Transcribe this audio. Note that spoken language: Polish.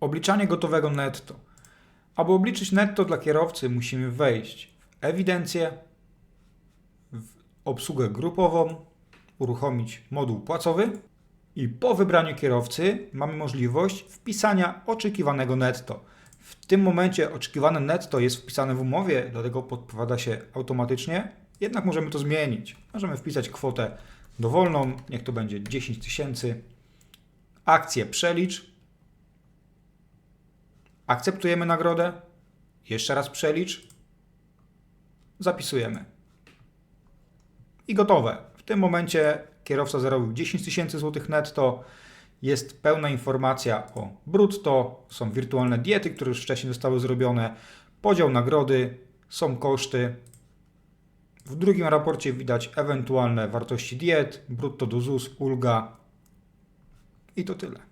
Obliczanie gotowego netto. Aby obliczyć netto dla kierowcy, musimy wejść w ewidencję, w obsługę grupową, uruchomić moduł płacowy i po wybraniu kierowcy mamy możliwość wpisania oczekiwanego netto. W tym momencie oczekiwane netto jest wpisane w umowie, dlatego podpowiada się automatycznie, jednak możemy to zmienić. Możemy wpisać kwotę dowolną, niech to będzie 10 tysięcy. Akcję przelicz. Akceptujemy nagrodę. Jeszcze raz przelicz. Zapisujemy. I gotowe. W tym momencie kierowca zarobił 10 tysięcy złotych netto. Jest pełna informacja o brutto, są wirtualne diety, które już wcześniej zostały zrobione, podział nagrody, są koszty. W drugim raporcie widać ewentualne wartości diet, brutto do ZUS, ulga i to tyle.